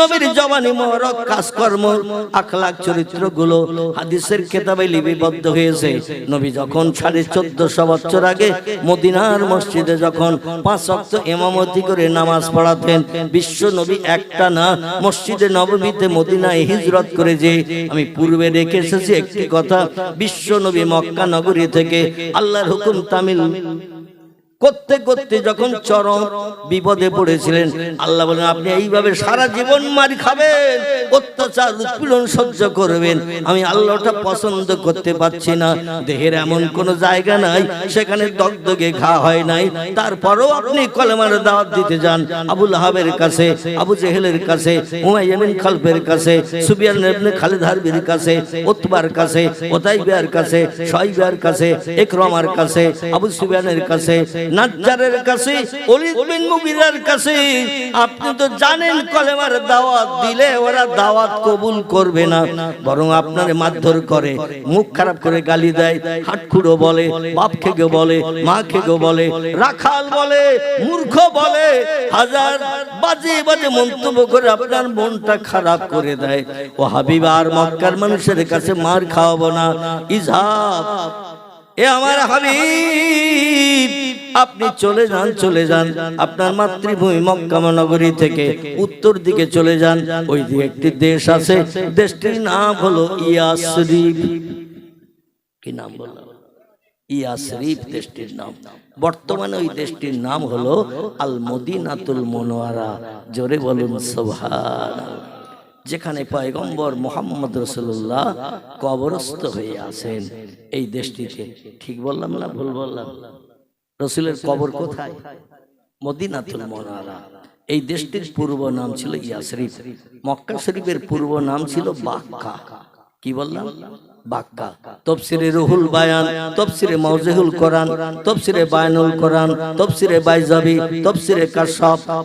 নবীর জবানি মহরক কাজকর্ম আখলাক চরিত্রগুলো হাদিসের কেতাবে লিপিবদ্ধ হয়েছে। নবী যখন সাড়ে চোদ্দশো বছর আগে মদিনার মসজিদে যখন পাঁচ অক্ত এমামতি করে নামাজ পড়াতেন, বিশ্ব নবী একটা না, মসজিদে নবমীতে মদিনায় হিজরত করে যে, আমি পূর্বে রেখে এসেছি একটি কথা, বিশ্ব নবী মক্কা নগরী থেকে আল্লাহর হুকুম তামিল করতে করতে যখন চরম বিপদে পড়েছিলেন, আল্লাহ বলেন, আপনি এইভাবে সারা জীবন মারি খাবেন, অত্যাচার, উৎপীড়ন সহ্য করবেন। আমি আল্লাহটা পছন্দ করতে পারছি না। দেহের এমন কোন জায়গা নাই, সেখানে দগদগে ঘা হয় নাই। তারপরও আপনি কলেমার দাওয়াত দিতে যান আবুল হাবের কাছে, আবু জেহেলের কাছে হুমায়ুন খালফের কাছে সুবিয়ান খালিদ হারবির কাছে, উতবার কাছে, ওতাইবিয়ার কাছে শয়বিয়ার কাছে ইকরামার কাছে, আবু সুবিয়ানের কাছে নাজ্জারের কাছে, ওলিদ বিন মুগিরার কাছে। আপনি তো জানেন কলেমার দাওয়াত দিলে ওরা দাওয়াত কবুল করবে না। বরং আপনার মারধর করে, মুখ খারাপ করে গালি দেয়, হাটখুড়ো বলে বাপ খেগে বলে মা খেগে বলে, রাখাল বলে, মূর্খ বলে, হাজার বাজে বাজে মন্তব্য করে আপনার মনটা খারাপ করে দেয়। ও হাবিব, আর মক্কার মানুষের কাছে মার খাওয়াবো না। ইজহাব এ আমার হাবিব আপনি চলে যান চলে যান। আপনার মাতৃভূমি মক্কা নগরী থেকে উত্তর দিকে চলে যান। ওই দিকে একটি দেশ আছে। দেশটির নাম হলো ইয়াসরিফ কি নাম বললাম? ইয়াসরিফ দেশটির নাম। বর্তমানে ওই দেশটির নাম হলো আল মদিনাতুল মনোয়ারা জোরে বলুন সোভান যেখানে পয়গম্বর মোহাম্মদ রসুল্লাহ কবরস্থ হয়ে আছেন। এই দেশটিতে ঠিক বললাম না ভুল বললাম? রসুলের কবর কোথায়? মদিনাতুল মনারা। এই দেশটির পূর্ব নাম ছিল ইয়াসরিফ। মক্কা শরীফের পূর্ব নাম ছিল বাক্কা। কি বললাম? বাক্কা। তফসিরে রুহুল বায়ান, তফসিরে কোরআন, তফসিরে বায়ানুল কোরআন, তফসিরে বাইজাবি, তফসিরে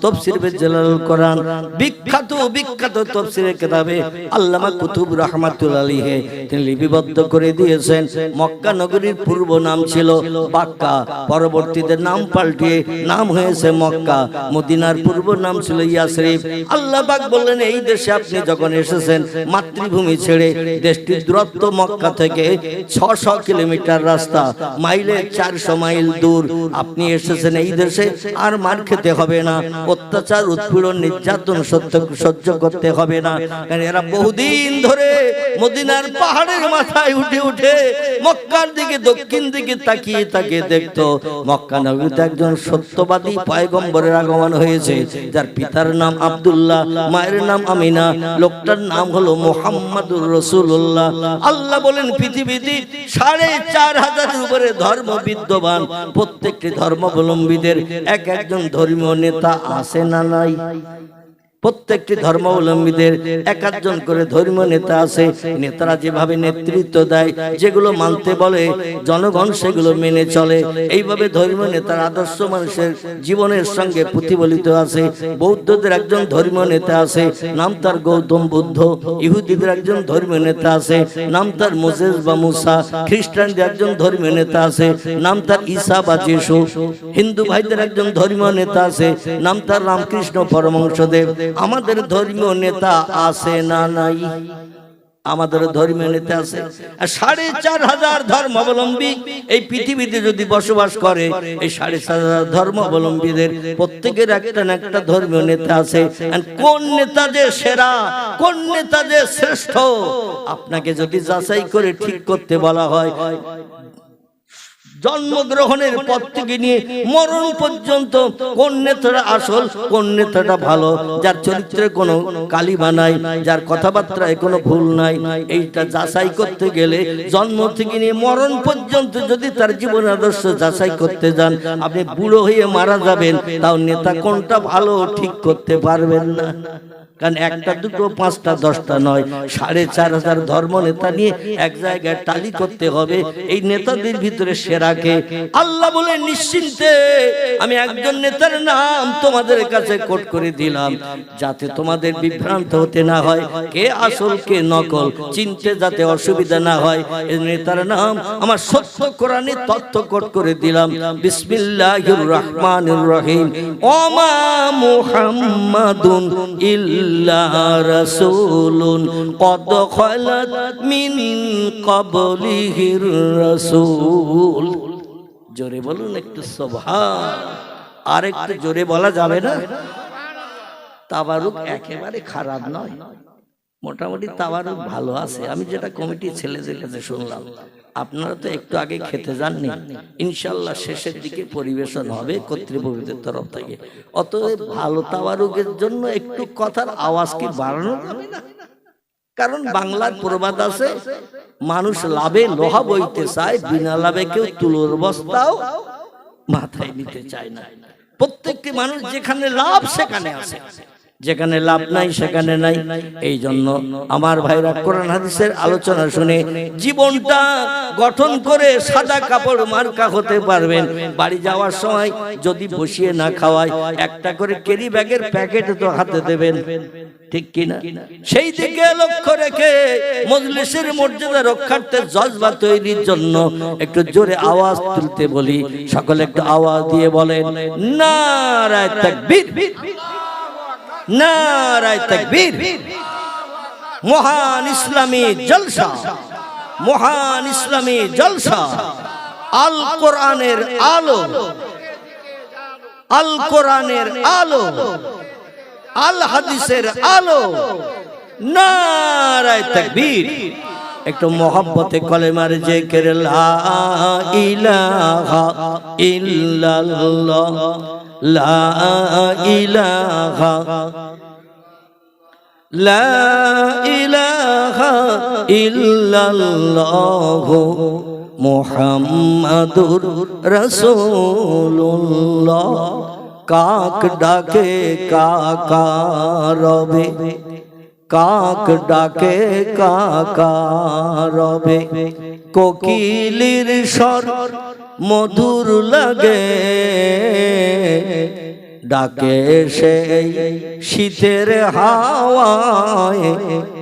তফসিরে বেজালাল কোরআন। বিখ্যাত বিখ্যাত তফসিরে কিতাবে আল্লামা কুতুব তিনি লিপিবদ্ধ করে দিয়েছেন। মক্কা নগরীর পূর্ব নাম ছিল বাক্কা। পরবর্তীতে নাম পাল্টিয়ে নাম হয়েছে মক্কা। মদিনার পূর্ব নাম ছিল ইয়াসরিফ। আল্লাহ পাক বললেন, এই দেশে আপনি যখন এসেছেন, মাতৃভূমি ছেড়ে দেশটির দূরত্ব মক্কা থেকে ছশো কিলোমিটার রাস্তা, মাইলে চারশো মাইল দূর। আপনি এসেছেন এই দেশে, আর মার খেতে হবে না। অত্যাচার, উৎপীড়ন, নির্যাতন সত্য সহ্য করতে হবে না। এরা বহুদিন ধরে মদিনার পাহাড়ের মাথায় উঠে উঠে মক্কার দিকে, দক্ষিণ দিকে তাকিয়ে তাকিয়ে দেখতো। মক্কা নগরীতে একজন সত্যবাদী পয়গম্বরের আগমন হয়েছে, যার পিতার নাম আব্দুল্লাহ, মায়ের নাম আমিনা। লোকটার নাম হলো মোহাম্মদুর রসুল্লাহ আল্লাহ বলেন পৃথিবীতে সাড়ে চার হাজারের উপরে ধর্ম বিদ্যমান। প্রত্যেকটি ধর্মাবলম্বীদের এক একজন ধর্মীয় নেতা আসে না নাই? প্রত্যেকটি ধর্মাবলম্বীদের এক একজন করে ধর্মীয় নেতা আছে। নেতারা যেভাবে নেতৃত্ব দেয়, যেগুলো মানতে বলে, জনগণ সেগুলো মেনে চলে। এইভাবে ধর্মীয় নেতার আদর্শ মানুষের জীবনের সঙ্গে প্রতিফলিত আছে। বৌদ্ধদের একজন ধর্মীয় নেতা আছে, নাম তার গৌতম বুদ্ধ। ইহুদিদের একজন ধর্মীয় নেতা আছে, নাম তার মোসেস বা মুসা। খ্রিস্টানদের একজন ধর্মীয় নেতা আছে, নাম তার ঈসা বা যিশু। হিন্দু ভাইদের একজন ধর্মীয় নেতা আছে, নাম তার রামকৃষ্ণ পরমহংসদেব। আমাদের ধর্মীয় নেতা আছে না নাই? আমাদের ধর্মীয় নেতা আছে। আর সাড়ে চার হাজার ধর্মাবলম্বী এই পৃথিবীতে যদি বসবাস করে এই সাড়ে চার হাজার ধর্মাবলম্বীদের প্রত্যেকের একটা না একটা ধর্মীয় নেতা আছে। কোন নেতা যে সেরা কোন নেতা যে শ্রেষ্ঠ আপনাকে যদি যাচাই করে ঠিক করতে বলা হয় জন্মগ্রহণের পর থেকে নিয়ে মরণ পর্যন্ত কোন নেতাটা আসল কোন নেতাটা ভালো যার চরিত্রে কোনো কালিমা নাই যার কথাবার্তায় কোনো ভুল নাই এইটা যাচাই করতে গেলে জন্ম থেকে নিয়ে মরণ পর্যন্ত যদি তার জীবন আদর্শ যাচাই করতে যান আপনি বুড়ো হয়ে মারা যাবেন তাও নেতা কোনটা ভালো ঠিক করতে পারবেন না। কারণ একটা দুটো, পাঁচটা, দশটা নয়, সাড়ে চার হাজার ধর্ম নেতা নিয়ে এক জায়গায় টালি করতে হবে। এই নেতাদের ভিতরে সেরা রাখে আল্লাহ বলে নিশ্চিন্তে আমি একজন নেতার নাম তোমাদের কাছে কোট করে দিলাম, যাতে তোমাদের বিভ্রান্ত হতে না হয়, কে আসল, কে নকল, চিনতে যাতে অসুবিধা না হয়। এই নেতার নাম আমার সত্য কোরআনে তথ্য কোট করে দিলাম। বিসমিল্লাহির রহমানির রহিম। ওমা মুহাম্মাদুন ইল্লা রাসূলুন, কদ খালাত মিন ক্বাবলিহির রাসূল। জোরে বলুন একটু সুবহান আর একটু জোরে বলা যাবে না? তাবারুক একেবারে খারাপ নয়। মোটামুটি তাবারুক ভালো আছে। আমি যেটা কমিটি ছেলেদের কাছে শুনলাম, আপনারা তো একটু আগে খেতে যাননি। ইনশাল্লাহ শেষের দিকে পরিবেশন হবে কর্তৃপক্ষের তরফ থেকে। অতএব ভালো তাবারুকের জন্য একটু কথার আওয়াজ কি বাড়ানো যাবে না। কারণ বাংলার প্রবাদ আছে, মানুষ লাভে লোহা বইতে চায়, বিনা লাভে কেউ তুলোর বস্তাও মাথায় নিতে চায় না। প্রত্যেকটি মানুষ যেখানে লাভ সেখানে আছে। যেখানে লাভ নাই সেখানে নাই। এই জন্য আমার ভাইরা কোরআন হাদিসের আলোচনা শুনে জীবনটা গঠন করে সাদা কাপড় মার্কা হতে পারবেন। বাড়ি যাওয়ার সময় যদি বসিয়ে না খাওয়ায় একটা করে কেরি ব্যাগের প্যাকেট তো হাতে দেবেন। ঠিক কিনা? সেই দিকে লক্ষ্য রেখে মজলিসের মর্যাদা রক্ষার্থে জজবা তৈরির জন্য একটু জোরে আওয়াজ তুলতে বলি। সকলে একটু আওয়াজ দিয়ে বলেন নারায় তাকবীর। নারায় তাকবীর। মহান ইসলামী জলসা, মহান ইসলামী জলসা। আল কোরআনের আলো, আল কোরআনের আলো, আল হাদিসের আলো। নারায় তাকবীর। একটু মহব্বতে কলেমার যে লা ইলাহা লা ইলাহা লা ইলাহা মুহাম্মাদুর কাক ডাকে, কাকা রবে। কাক ডাকে কাকা রবে। কোকিলির স্বর মধুর লাগে। ডাকে সেই শীতের হাওয়ায়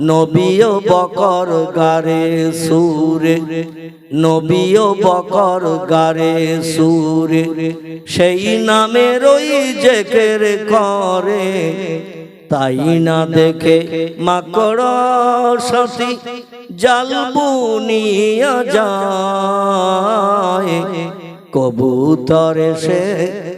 নবীও বকর গারে সুরে নবীও বকর গারে সুরে সেই নামের ওই জেকের করে। তাই না দেখে মাকড় সতী জাল বুনিয়া যায় কবুতর সে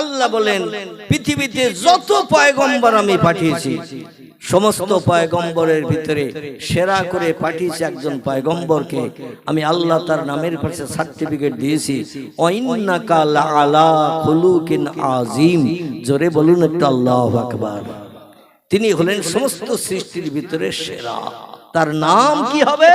আল্লাহ বলেন, পৃথিবীতে যত পয়গম্বর আমি পাঠিয়েছি, সমস্ত পয়গম্বরের ভিতরে সেরা করে পাঠিয়েছি একজন পয়গম্বরকে আমি আল্লাহ তার নামের পাশে সার্টিফিকেট দিয়েছি। আজিম জোরে বলুন একটু আল্লাহ আকবার। তিনি হলেন সমস্ত সৃষ্টির ভিতরে সেরা। তার নাম কি হবে?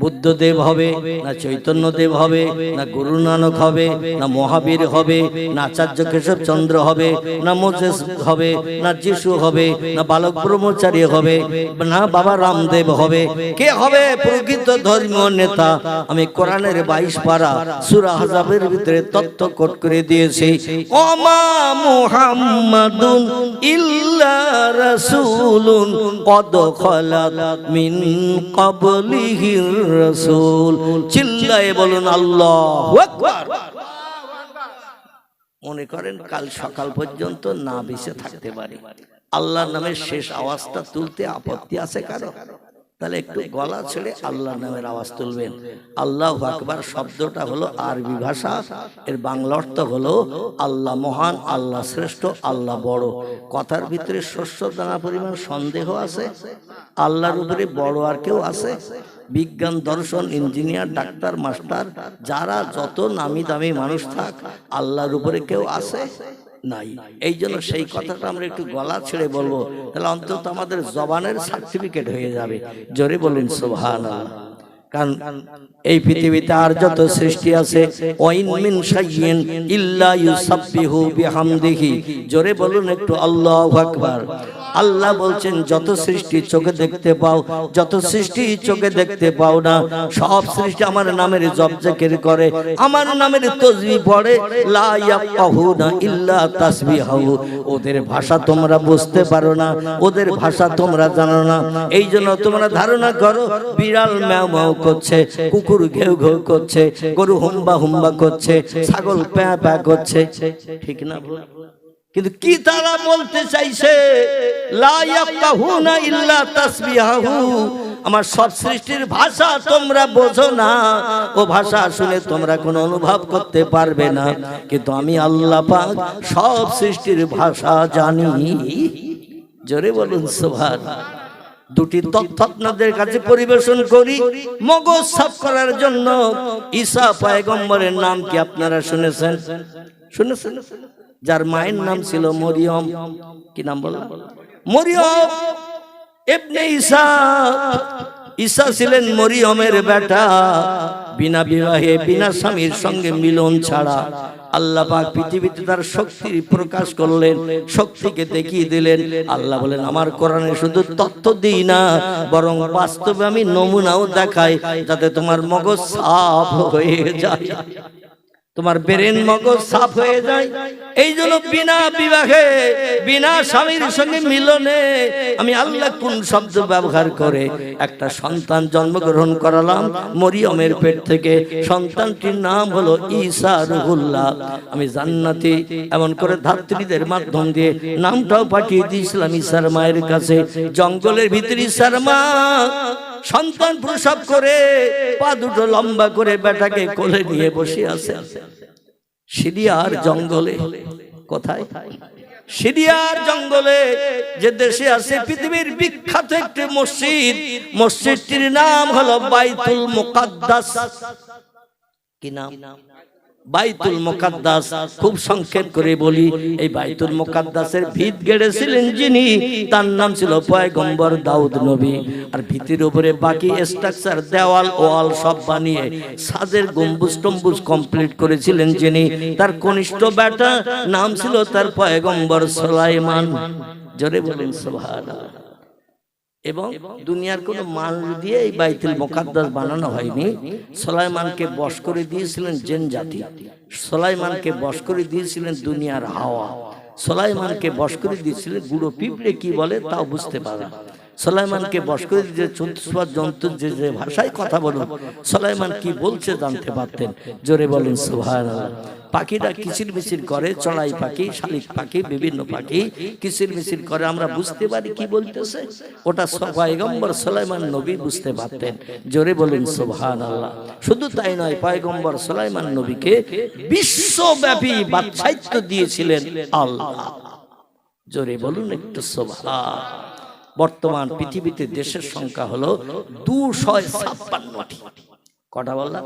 বুদ্ধদেব হবে, না চৈতন্যদেব হবে, না গুরু নানক হবে, না মহাবীর হবে, না আচার্য কেশব চন্দ্র হবে, না মোজেস হবে, না যিশু হবে, না বালক ব্রহ্মচারী হবে, না বাবা রামদেব হবে। কে হবে? প্রকৃত ধর্মীয় নেতা। আমি কোরআনের বাইশ পারা সুরা হাজাবের ভিতরে তথ্য কোট করে দিয়েছি। ওমা মুহাম্মাদুন ইল্লা রাসূলুন, কদ খালাত মিন ক্বাবলিহির রাসূল, চিল্লায়ে বলুন, আল্লাহু মনে করেন, কাল সকাল পর্যন্ত না বেঁচে থাকতে পারি। আল্লাহর নামের শেষ আওয়াজটা তুলতে আপত্তি আছে কারও? তাহলে একটু গলা ছেড়ে আল্লাহ নামের আওয়াজ তুলবেন। আল্লাহ আকবার শব্দটা হলো আরবি ভাষা, এর বাংলা অর্থ হলো আল্লাহ মহান, আল্লাহ শ্রেষ্ঠ, আল্লাহ বড়। কথার ভিতরে শস্য দানা পরিমাণ সন্দেহ আছে, আল্লাহর উপরে বড় আর কেউ আছে? বিজ্ঞান দর্শন, ইঞ্জিনিয়ার, ডাক্তার, মাস্টার, যারা যত নামি দামি মানুষ থাক, আল্লাহর উপরে কেউ আছে? নাই। এই জন্য সেই কথাটা আমরা একটু গলা ছেড়ে বলব। তাহলে অন্তত আমাদের জবানের সার্টিফিকেট হয়ে যাবে। জোরে বলুন সোভান কারণ এই পৃথিবীতে আর যত সৃষ্টি আছে জোরে বলুন একটু আল্লাহু আকবার। আল্লাহ বলছেন, যত সৃষ্টি চোখে দেখতে পাও, যত সৃষ্টি চোখে দেখতে পাও না, সব সৃষ্টি আমার নামের জপ করে। আমার নামের তসবিহ পড়ে, লা ইয়াফকাহুনা ইল্লা তাসবিহাহু। ওদের ভাষা তোমরা বুঝতে পারো না, ওদের ভাষা তোমরা জানো না। এই জন্য তোমরা ধারণা করো, বিড়াল ম্যাও করছে, কুকুর ঘেউ ঘেউ করছে, গরু হুম্বা হুম্বা করছে, ছাগল প্যাঁ প্যাঁ করছে। ঠিক না কিন্তু কি তারা বলতে চাইছে? আমার সব সৃষ্টির ভাষা তোমরা বোঝো না। ও ভাষা শুনে তোমরা কোনো অনুভব করতে পারবে না। কিন্তু আমি আল্লাহ পাক সব সৃষ্টির ভাষা জানি। জোরে বলুন সুবহান দুটি তথ্য আপনাদের কাছে পরিবেশন করি মগজ সাফ করার জন্য ঈসা পয়গম্বরের নাম কি আপনারা শুনেছেন? শুনেছেন। যার মায়ের নাম ছিল মরিয়ম। কি নাম বললাম? মরিয়ম। এবনে ঈসা। ঈসা। ছিলেন মরিয়মের বেটা। বিনা বিবাহে বিনা স্বামীর সঙ্গে মিলন ছাড়া। আল্লাহ পাক পৃথিবীতে তার শক্তি প্রকাশ করলেন, শক্তিকে দেখিয়ে দিলেন। আল্লাহ বলেন, আমার কোরআনে শুধু তথ্য দিই না, বরং বাস্তবে আমি নমুনাও দেখাই, যাতে তোমার মগজ সাফ হয়ে যায়। তোমার ব্রেন মগজ সাফ হয়ে যায়। এই জন্য বিনা বিবাহে, বিনা স্বামীর সঙ্গে মিলনে আমি আল্লাহ কোন শব্দ ব্যবহার করে একটা সন্তান জন্মগ্রহণ করালাম, মরিয়মের পেট থেকে। সন্তানটির নাম হলো ঈসা রুহুল্লাহ। আমি জান্নাতি, এমন করে ধাত্রীদের মাধ্যম দিয়ে নামটাও পাঠিয়ে দিয়েছিলাম ঈসার মায়ের কাছে। জঙ্গলের ভিতরে ঈসার মা সন্তান প্রসব করে, পা দুটো লম্বা করে বেটাকে কোলে নিয়ে বসে আছে। সিরিয়ার জঙ্গলে। কোথায়? সিরিয়ার জঙ্গলে যে দেশে আছে, পৃথিবীর বিখ্যাত একটি মসজিদ। মসজিদটির নাম হলো বাইতুল মুকাদ্দাস। কি নাম? বাইতুল মোকাদ্দাস। খুব সংক্ষেপ করে বলি এই বাইতুল মোকাদ্দাসের ভিত গেড়েছিলেন যিনি তার নাম ছিল পয়গম্বর দাউদ নবী। আর ভিতির উপরে বাকি স্ট্রাকচার দেওয়াল ওয়াল সব বানিয়ে সাজের গম্বুজ টম্বুজ কমপ্লিট করেছিলেন যিনি। তার কনিষ্ঠ বেটা নাম ছিল তার পয়গম্বর সুলাইমান। জোরে বলেন। সুবহানাল্লাহ। এবং দুনিয়ার কোনো মাল দিয়ে এই বাইতুল মোকাদ্দাস বানানো হয়নি। সোলাইমানকে বশ করে দিয়েছিলেন জেন জাতি। সোলাইমানকে বশ করে দিয়েছিলেন দুনিয়ার হাওয়া। সোলাইমানকে বশ করে দিয়েছিলেন গুঁড়ো পিঁপড়ে কি বলে তাও বুঝতে পারে সোলাইমানকে বশ করে দিয়ে চতুষ্পদ জন্তু, যে যে ভাষায় কথা বলুন, সোলাইমান কি বলছে জানতে পারতেন? জোরে বলেন, সুবহানাল্লাহ। পাখিরা কিচির মিচির করে, চড়াই পাখি, শালিক পাখি, বিভিন্ন পাখি কিচির মিচির করে, আমরা বুঝতে পারি কি বলতেছে? ওটা পয়গম্বর সোলাইমান নবী বুঝতে পারতেন। জোরে বলেন সুবহান আল্লাহ শুধু তাই নয়, পয়গম্বর সোলাইমান নবীকে বিশ্বব্যাপী বাচ্চাইত্য দিয়েছিলেন আল্লাহ। জোরে বলুন একটু সুবহান বর্তমান পৃথিবীতে দেশের সংখ্যা হলো দুশো ছাপ্পান্নটি। কটা বললাম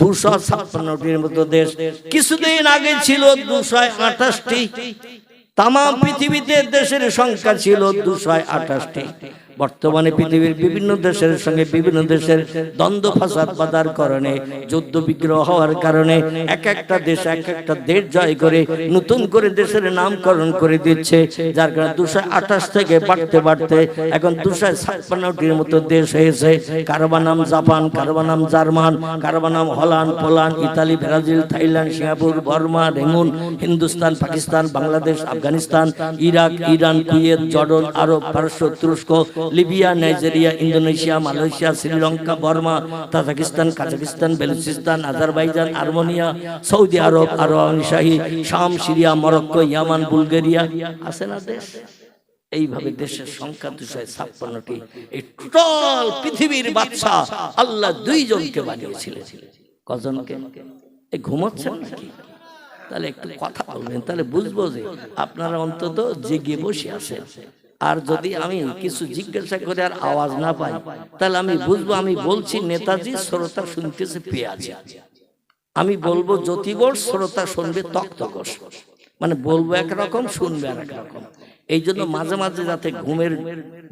দুশো ছাপ্পান্নটির মতো দেশ। কিছুদিন আগে ছিল দুশো আঠাশটি। তাম পৃথিবীতে দেশের সংখ্যা ছিল দুশো আঠাশটি। বর্তমানে পৃথিবীর বিভিন্ন দেশের সঙ্গে বিভিন্ন দেশের দ্বন্দ্ব ফাসাদ বাধার কারণে, যুদ্ধ বিগ্রহ হওয়ার কারণে এক একটা দেশ এক একটা দেশ জয় করে নতুন করে দেশের নামকরণ করে দিচ্ছে, যার কারণে দুশো আঠাশ থেকে বাড়তে বাড়তে এখন দুশো ছাপ্পান্নটির মতো দেশ হয়েছে। কারবা নাম জাপান, কারবা নাম জার্মান, কারবা নাম Holland, Poland, Italy, Brazil, Thailand, Singapore, Burma Rangoon Hindustan, Pakistan, Bangladesh, Afghanistan, Iraq, Iran, Kuwait, Jordan, Arab, পারস্য, তুরস্ক Libya, Nigeria, Indonesia, Malaysia, Sri Lanka, Burma, Tajikistan, Kazakhstan, Balochistan, Azerbaijan, Armenia, Saudi Arab Arab শাহী, শাম, Syria, Morocco, ইয়ামান, Bulgaria. আছে না দেশ? এইভাবে দেশের সংখ্যা দুশো ছাপ্পান্নটি। এই টোটাল পৃথিবীর বাদশা আল্লাহ দুইজনকে বানিয়েছিলেন। কজনকে? এই ঘুমাচ্ছেন নাকি? তাহলে একটু কথা বলবেন, তাহলে বুঝব যে আপনারা অন্তত জেগে বসে আছেন। আর যদি আমি কিছু জিজ্ঞাসা করে আর আওয়াজ না পাই তাহলে আমি বুঝব আমি বলছি নেতাজি শ্রোতা শুনতেছে পেয়ে আছে আমি বলব জ্যোতিবর শ্রোতা শুনবে তক্তকস মানে বলব একরকম শুনবে আর রকম এই জন্য মাঝে মাঝে যাতে ঘুমের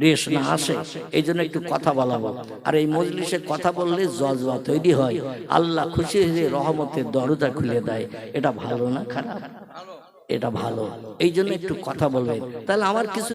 রেশ না আসে এই জন্য একটু কথা বলাবো আর এই মজলিসে কথা বললে জজবা তৈরি হয়। আল্লাহ খুশি হয়ে রহমতের দরজা খুলে দেয়। এটা ভালো না খারাপ? এটা ভালো। এই জন্য একটু কথা বলবেন তাহলে আমার কিছু